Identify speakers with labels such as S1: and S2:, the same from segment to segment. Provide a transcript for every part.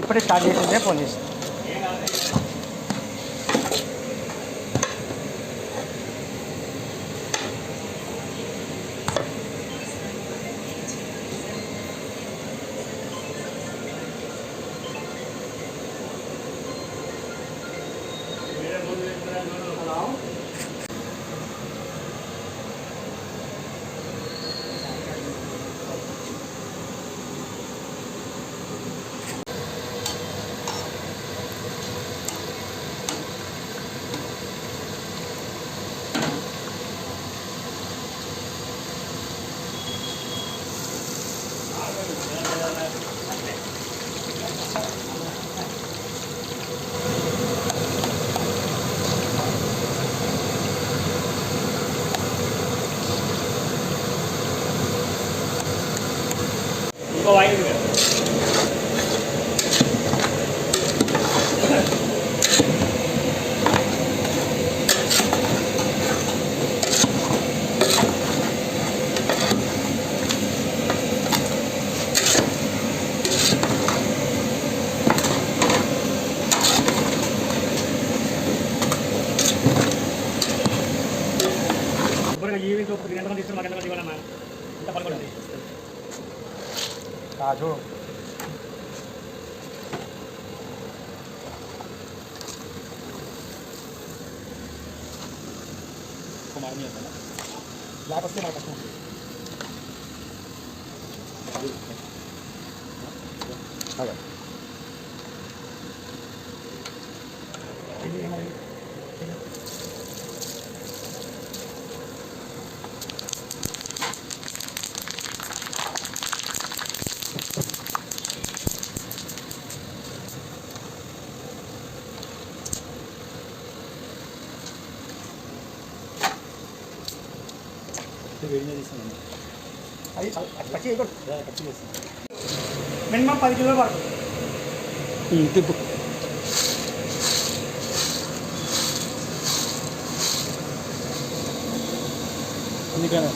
S1: ఇప్పుడే స్టార్ట్ చేసిందే ఫోన్ చేసి.
S2: ก็ไว้
S1: તાજો લાપસ કેમ આપશું આગળ കഴിഞ്ഞ ദിവസം മിനിമം പതി രൂപ പറഞ്ഞു നിൽക്കാനോ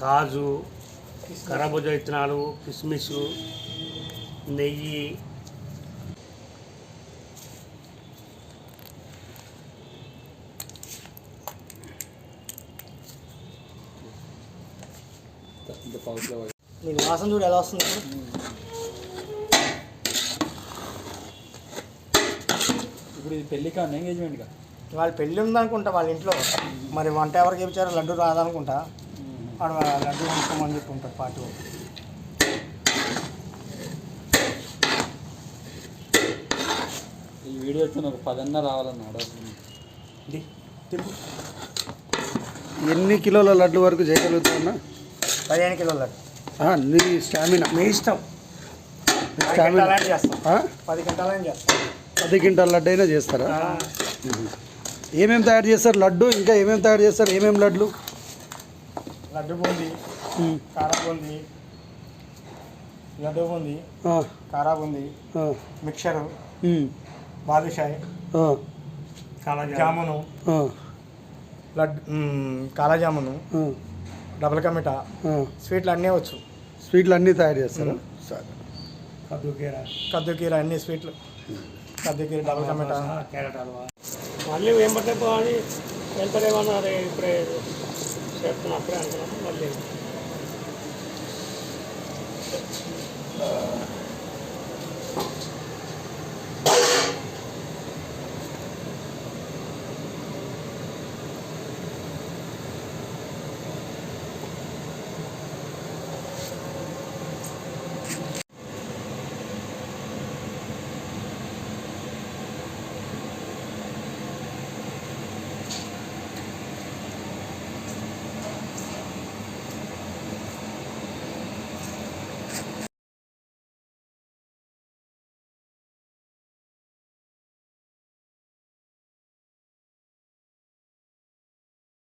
S2: కాజు కరబుజ విత్తనాలు కిస్మిస్ నెయ్యి.
S1: నీకు వాసన చూడు ఎలా వస్తుంది ఇప్పుడు?
S3: ఇప్పుడు ఇది పెళ్ళి కానీ ఎంగేజ్మెంట్గా
S1: వాళ్ళ పెళ్ళి ఉందనుకుంటా వాళ్ళ ఇంట్లో. మరి వంట ఎవరికి ఇచ్చారో లడ్డు రాదనుకుంటా. వాడు ఆ లడ్డు కొనుక్కోమని చెప్పి ఉంటాడు పాటు.
S3: ఈ వీడియో వచ్చిన ఒక పదన్న రావాలన్న ఆర్డర్
S1: తిప్పు.
S4: ఎన్ని కిలోల లడ్డు వరకు చేయగలుగుతున్నా
S1: పదిహేను కిలోల లడ్డు.
S4: నీ స్టామినా
S1: మీ ఇష్టం.
S4: స్టామినా.
S1: గంటలని చేస్తాం.
S4: ఆ?
S1: పది గంటలని చేస్తాం.
S4: పది క్వింటాల లడ్డు అయినా చేస్తారా ఏమేమి తయారు చేస్తారు? లడ్డు ఇంకా ఏమేమి తయారు చేస్తారు? ఏమేమి లడ్లు?
S1: లడ్డు బూంది కారా బూంది లడ్డు బూంది
S4: ఆ,
S1: కారా బూంది మిక్చరు బాదుషాయ్
S4: ఆ,
S2: చాలా
S1: జామును.
S4: ఆ,
S1: లడ్డు మ్, కాలా జామును
S4: ఆ,
S1: డబుల్ కమిటా. స్వీట్లు అన్నీ వచ్చు.
S4: స్వీట్లు అన్నీ తయారు చేస్తారా? సరే.
S2: కద్దుకీర
S1: కద్దుకీర అన్ని స్వీట్లు. కద్దుకీర డబుల్ కమిటా.
S2: క్యారెట్ హల్వా. మళ్ళీ ఏం పట్టే పోవాలి వెళ్తారేమన్నారు ఇప్పుడే చెప్తున్నా అప్పుడే అనుకున్నాను Uh,